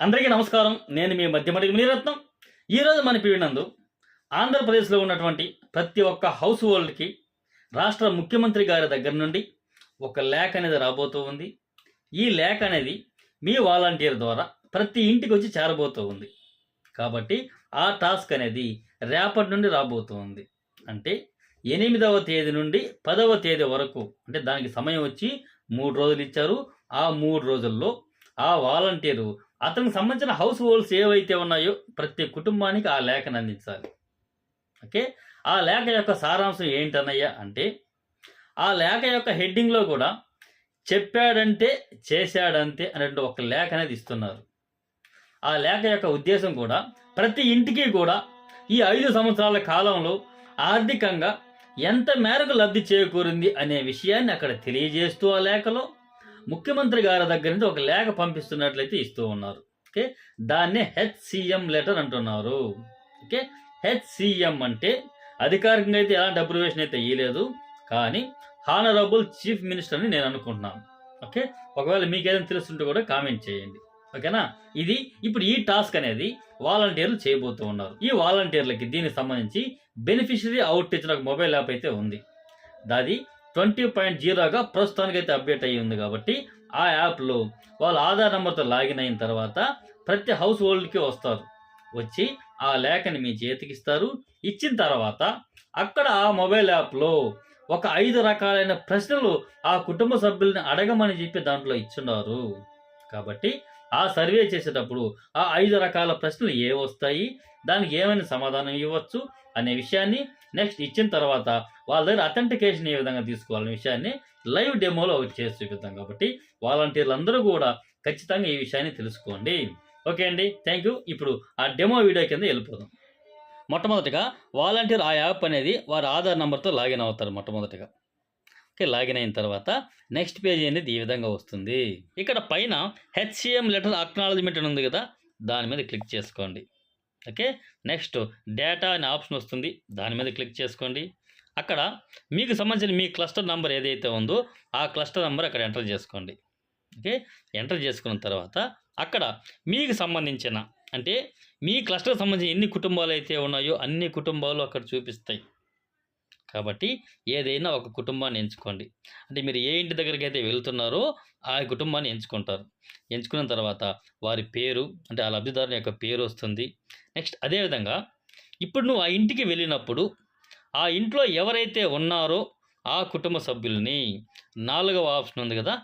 అందరికీ నమస్కారం. నేను మీ మధ్యమడి మునిరత్నం. ఈరోజు మన పీడినందు ఆంధ్రప్రదేశ్లో ఉన్నటువంటి ప్రతి ఒక్క హౌస్ హోల్డ్కి రాష్ట్ర ముఖ్యమంత్రి గారి దగ్గర నుండి ఒక లేఖ అనేది రాబోతూ ఉంది. ఈ లేఖ అనేది మీ వాలంటీర్ ద్వారా ప్రతి ఇంటికి వచ్చి చేరబోతూ ఉంది. కాబట్టి ఆ టాస్క్ అనేది రేపటి నుండి రాబోతూ ఉంది. అంటే ఎనిమిదవ తేదీ నుండి పదవ తేదీ వరకు అంటే దానికి సమయం వచ్చి మూడు రోజులు ఇచ్చారు. ఆ మూడు రోజుల్లో ఆ వాలంటీరు అతనికి సంబంధించిన హౌస్ హోల్డ్స్ ఏవైతే ఉన్నాయో ప్రతి కుటుంబానికి ఆ లేఖను అందించాలి. ఓకే? ఆ లేఖ యొక్క సారాంశం ఏంటన్నయ్యా అంటే ఆ లేఖ యొక్క హెడ్డింగ్లో కూడా చెప్పాడంటే చేశాడంతే అనేటువంటి ఒక లేఖ అనేది ఇస్తున్నారు. ఆ లేఖ యొక్క ఉద్దేశం కూడా ప్రతి ఇంటికి కూడా ఈ ఐదు సంవత్సరాల కాలంలో ఆర్థికంగా ఎంత మేరకు లబ్ధి చేకూరింది అనే విషయాన్ని అక్కడ తెలియజేస్తూ ఆ లేఖలో ముఖ్యమంత్రి గారి దగ్గర నుంచి ఒక లేఖ పంపిస్తున్నట్లయితే ఇస్తూ ఉన్నారు. ఓకే? దాన్నే హెచ్సిఎం లెటర్ అంటున్నారు. ఓకే? హెచ్సిఎం అంటే అధికారికంగా అయితే ఎలాంటి అబ్రివేషన్ అయితే ఇయ్యలేదు. కానీ హానరబుల్ చీఫ్ మినిస్టర్ అని నేను అనుకుంటున్నాను. ఓకే? ఒకవేళ మీకు ఏదైనా తెలుస్తుంటే కూడా కామెంట్ చేయండి. ఓకేనా? ఇది ఇప్పుడు ఈ టాస్క్ అనేది వాలంటీర్లు చేయబోతూ ఉన్నారు. ఈ వాలంటీర్లకి దీనికి సంబంధించి బెనిఫిషరీ అవుట్ ఇచ్చిన ఒక మొబైల్ యాప్ అయితే ఉంది. దాది ట్వంటీ పాయింట్ జీరోగా ప్రస్తుతానికి అయితే అప్డేట్ అయ్యి ఉంది కాబట్టి ఆ యాప్లో వాళ్ళ ఆధార్ నెంబర్తో లాగిన్ అయిన తర్వాత ప్రతి హౌస్ హోల్డ్కి వస్తారు. వచ్చి ఆ లేఖని మీ చేతికి ఇస్తారు. ఇచ్చిన తర్వాత అక్కడ ఆ మొబైల్ యాప్లో ఒక ఐదు రకాలైన ప్రశ్నలు ఆ కుటుంబ సభ్యుల్ని అడగమని చెప్పి దాంట్లో ఇచ్చున్నారు. కాబట్టి ఆ సర్వే చేసేటప్పుడు ఆ ఐదు రకాల ప్రశ్నలు ఏ వస్తాయి? దానికి ఏమైనా సమాధానం ఇవ్వచ్చు? అనే విషయాన్ని నెక్స్ట్ ఇచ్చిన తర్వాత వాళ్ళ దగ్గర అథెంటికేషన్ ఏ విధంగా తీసుకోవాలనే విషయాన్ని లైవ్ డెమోలో ఒకటి చేసి చూపిద్దాం కాబట్టి వాలంటీర్లు అందరూ కూడా ఖచ్చితంగా ఈ విషయాన్ని తెలుసుకోండి. ఓకే అండి థ్యాంక్ యూ ఇప్పుడు ఆ డెమో వీడియో కింద వెళ్ళిపోదాం. మొట్టమొదటిగా వాలంటీర్ ఆ యాప్ అనేది వారి ఆధార్ నెంబర్తో లాగిన్ అవుతారు మొట్టమొదటిగా. ఓకే లాగిన్ అయిన తర్వాత నెక్స్ట్ పేజీ అనేది ఈ విధంగా వస్తుంది. ఇక్కడ పైన హెచ్సిఎం లెటర్ అక్నాలజ్మెంట్ అని ఉంది కదా దాని మీద క్లిక్ చేసుకోండి. ఓకే? నెక్స్ట్ డేటా అనే ఆప్షన్ వస్తుంది. దాని మీద క్లిక్ చేసుకోండి. అక్కడ మీకు సంబంధించిన మీ క్లస్టర్ నెంబర్ ఏదైతే ఉందో ఆ క్లస్టర్ నెంబర్ అక్కడ ఎంటర్ చేసుకోండి. ఓకే? ఎంటర్ చేసుకున్న తర్వాత అక్కడ మీకు సంబంధించిన అంటే మీ క్లస్టర్కి సంబంధించిన ఎన్ని కుటుంబాలు అయితే ఉన్నాయో అన్ని కుటుంబాలు అక్కడ చూపిస్తాయి. కాబట్టి ఏదైనా ఒక కుటుంబాన్ని ఎంచుకోండి. అంటే మీరు ఏ ఇంటి దగ్గరికి అయితే వెళ్తున్నారో ఆ కుటుంబాన్ని ఎంచుకుంటారు. ఎంచుకున్న తర్వాత వారి పేరు అంటే ఆ లబ్ధిదారుని యొక్క పేరు వస్తుంది. నెక్స్ట్ అదేవిధంగా ఇప్పుడు నువ్వు ఆ ఇంటికి వెళ్ళినప్పుడు ఆ ఇంట్లో ఎవరైతే ఉన్నారో ఆ కుటుంబ సభ్యుల్ని నాలుగవ ఆప్షన్ ఉంది కదా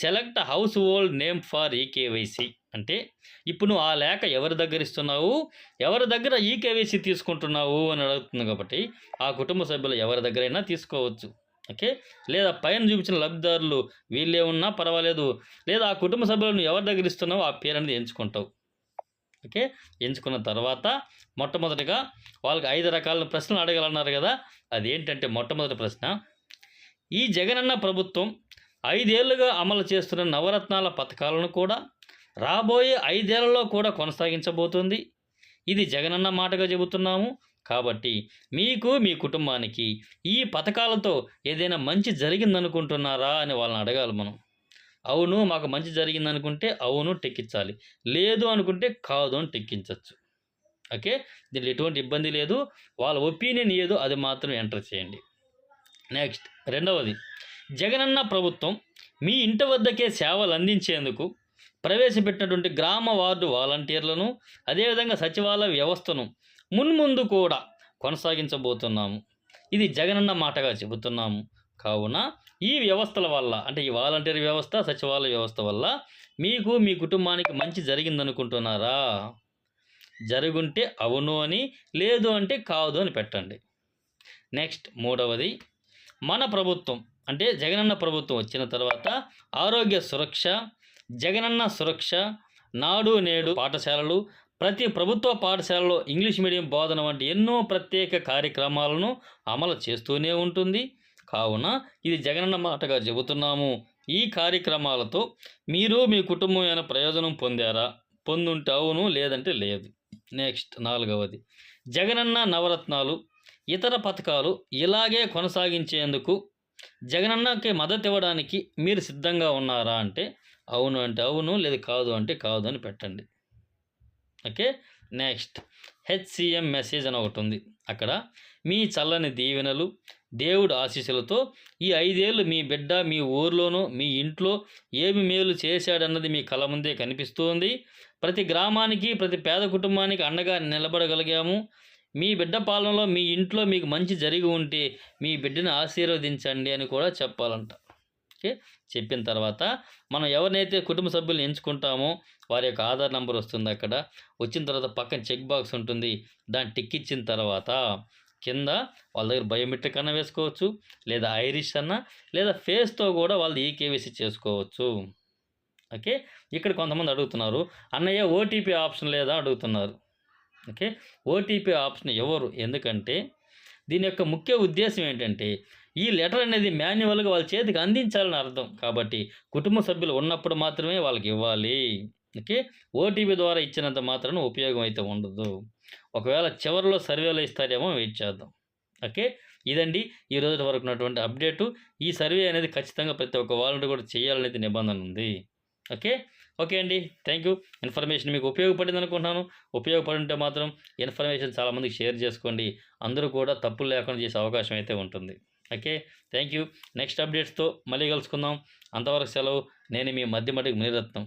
select household name for eKYC అంటే ఇప్పుడు నువ్వు ఆ లేఖ ఎవరి దగ్గర ఇస్తున్నావు? ఎవరి దగ్గర ఈ కేవైసీ తీసుకుంటున్నావు? అని అడుగుతుంది కాబట్టి ఆ కుటుంబ సభ్యులు ఎవరి దగ్గరైనా తీసుకోవచ్చు. ఓకే? లేదా పైన చూపించిన లబ్ధిదారులు వీళ్ళే ఉన్నా పర్వాలేదు. లేదా ఆ కుటుంబ సభ్యులను ఎవరి దగ్గర ఇస్తున్నావు ఆ పేరు అనేది ఎంచుకుంటావు. ఓకే? ఎంచుకున్న తర్వాత మొట్టమొదటిగా వాళ్ళకి ఐదు రకాల ప్రశ్నలు అడగాలన్నారు కదా? అదేంటంటే మొట్టమొదటి ప్రశ్న ఈ జగనన్న ప్రభుత్వం ఐదేళ్ళుగా అమలు చేస్తున్న నవరత్నాల పథకాలను కూడా రాబోయే ఐదేళ్ళలో కూడా కొనసాగించబోతుంది. ఇది జగనన్న మాటగా చెబుతున్నాము. కాబట్టి మీకు మీ కుటుంబానికి ఈ పథకాలతో ఏదైనా మంచి జరిగిందనుకుంటున్నారా అని వాళ్ళని అడగాలి మనం. అవును మాకు మంచి జరిగిందనుకుంటే అవును టెక్కించాలి. లేదు అనుకుంటే కాదు అని టెక్కించవచ్చు ఓకే? దీంట్లో ఎటువంటి ఇబ్బంది లేదు. వాళ్ళ ఒపీనియన్ ఏదో అది మాత్రం ఎంటర్ చేయండి. నెక్స్ట్ రెండవది జగనన్న ప్రభుత్వం మీ ఇంటి వద్దకే సేవలు అందించేందుకు ప్రవేశపెట్టినటువంటి గ్రామ వార్డు వాలంటీర్లను అదేవిధంగా సచివాలయ వ్యవస్థను మున్ముందు కూడా కొనసాగించబోతున్నాము. ఇది జగనన్న మాటగా చెబుతున్నాము. కావున ఈ వ్యవస్థల వల్ల అంటే ఈ వాలంటీర్ వ్యవస్థ సచివాలయ వ్యవస్థ వల్ల మీకు మీ కుటుంబానికి మంచి జరిగిందనుకుంటున్నారా? జరుగుంటే అవును అని లేదు అంటే కాదు అని పెట్టండి. నెక్స్ట్ మూడవది మన ప్రభుత్వం అంటే జగనన్న ప్రభుత్వం వచ్చిన తర్వాత ఆరోగ్య సురక్ష జగనన్న సురక్ష నాడు నేడు పాఠశాలలు ప్రతి ప్రభుత్వ పాఠశాలలో ఇంగ్లీష్ మీడియం బోధన వంటి ఎన్నో ప్రత్యేక కార్యక్రమాలను అమలు చేస్తూనే ఉంటుంది. కావున ఇది జగనన్న మాటగా చెబుతున్నాము. ఈ కార్యక్రమాలతో మీరు మీ కుటుంబం ఏమైనా ప్రయోజనం పొందారా? పొందుంటే అవును లేదంటే లేదు. నెక్స్ట్ నాలుగవది. జగనన్న నవరత్నాలు ఇతర పథకాలు ఇలాగే కొనసాగించేందుకు జగనన్నకి మద్దతు ఇవ్వడానికి మీరు సిద్ధంగా ఉన్నారా అంటే అవును అంటే అవును లేదు కాదు అంటే కాదు అని పెట్టండి. ఓకే? నెక్స్ట్. హెచ్సిఎం మెసేజ్ అని ఒకటి ఉంది. అక్కడ మీ చల్లని దీవెనలు దేవుడు ఆశీస్సులతో ఈ ఐదేళ్ళు మీ బిడ్డ మీ ఊర్లోనూ మీ ఇంట్లో ఏమి మేలు చేశాడన్నది మీ కళ ముందే కనిపిస్తుంది. ప్రతి గ్రామానికి ప్రతి పేద కుటుంబానికి అండగా నిలబడగలిగాము. మీ బిడ్డ పాలనలో మీ ఇంట్లో మీకు మంచి జరిగి ఉంటే మీ బిడ్డను ఆశీర్వదించండి అని కూడా చెప్పాలంట. ఓకే చెప్పిన తర్వాత మనం ఎవరినైతే కుటుంబ సభ్యులను ఎంచుకుంటామో వారి యొక్క ఆధార్ నెంబర్ వస్తుంది అక్కడ. వచ్చిన తర్వాత పక్కన చెక్ బాక్స్ ఉంటుంది. దాన్ని టిక్ ఇచ్చిన తర్వాత కింద వాళ్ళ దగ్గర బయోమెట్రిక్ అన్న వేసుకోవచ్చు లేదా ఐరిష్ అన్న లేదా ఫేస్తో కూడా వాళ్ళు ఈకేవీసీ చేసుకోవచ్చు. ఓకే? ఇక్కడ కొంతమంది అడుగుతున్నారు. అన్నయ్య ఓటీపీ ఆప్షన్ లేదా? అడుగుతున్నారు. ఓకే? ఓటీపీ ఆప్షన్ ఎవరు? ఎందుకంటే దీని యొక్క ముఖ్య ఉద్దేశం ఏంటంటే ఈ లెటర్ అనేది మాన్యువల్గా వాళ్ళ చేతికి అందించాలని అర్థం. కాబట్టి కుటుంబ సభ్యులు ఉన్నప్పుడు మాత్రమే వాళ్ళకి ఇవ్వాలి. ఓకే? ఓటీపీ ద్వారా ఇచ్చినంత మాత్రాన ఉపయోగం అయితే ఉండదు. ఒకవేళ చివరిలో సర్వేలో ఇస్తారేమో వెయిట్ చేద్దాం. ఓకే? ఇదండి ఈ రోజు వరకు ఉన్నటువంటి అప్డేటు. ఈ సర్వే అనేది ఖచ్చితంగా ప్రతి ఒక్క వాలంటీర్ కూడా చేయాలనేది నిబంధన ఉంది. ఓకే? ఓకే అండి. Thank you. ఇన్ఫర్మేషన్ మీకు ఉపయోగపడింది అనుకుంటున్నాను. ఉపయోగపడి ఉంటే మాత్రం ఇన్ఫర్మేషన్ చాలామందికి షేర్ చేసుకోండి. అందరూ కూడా తప్పులు లేకుండా చేసే అవకాశం అయితే ఉంటుంది. ఓకే. Thank you. నెక్స్ట్ అప్డేట్స్తో మళ్ళీ కలుసుకుందాం. అంతవరకు సెలవు. నేను మీ మధ్య మటుకు మునిరత్నం.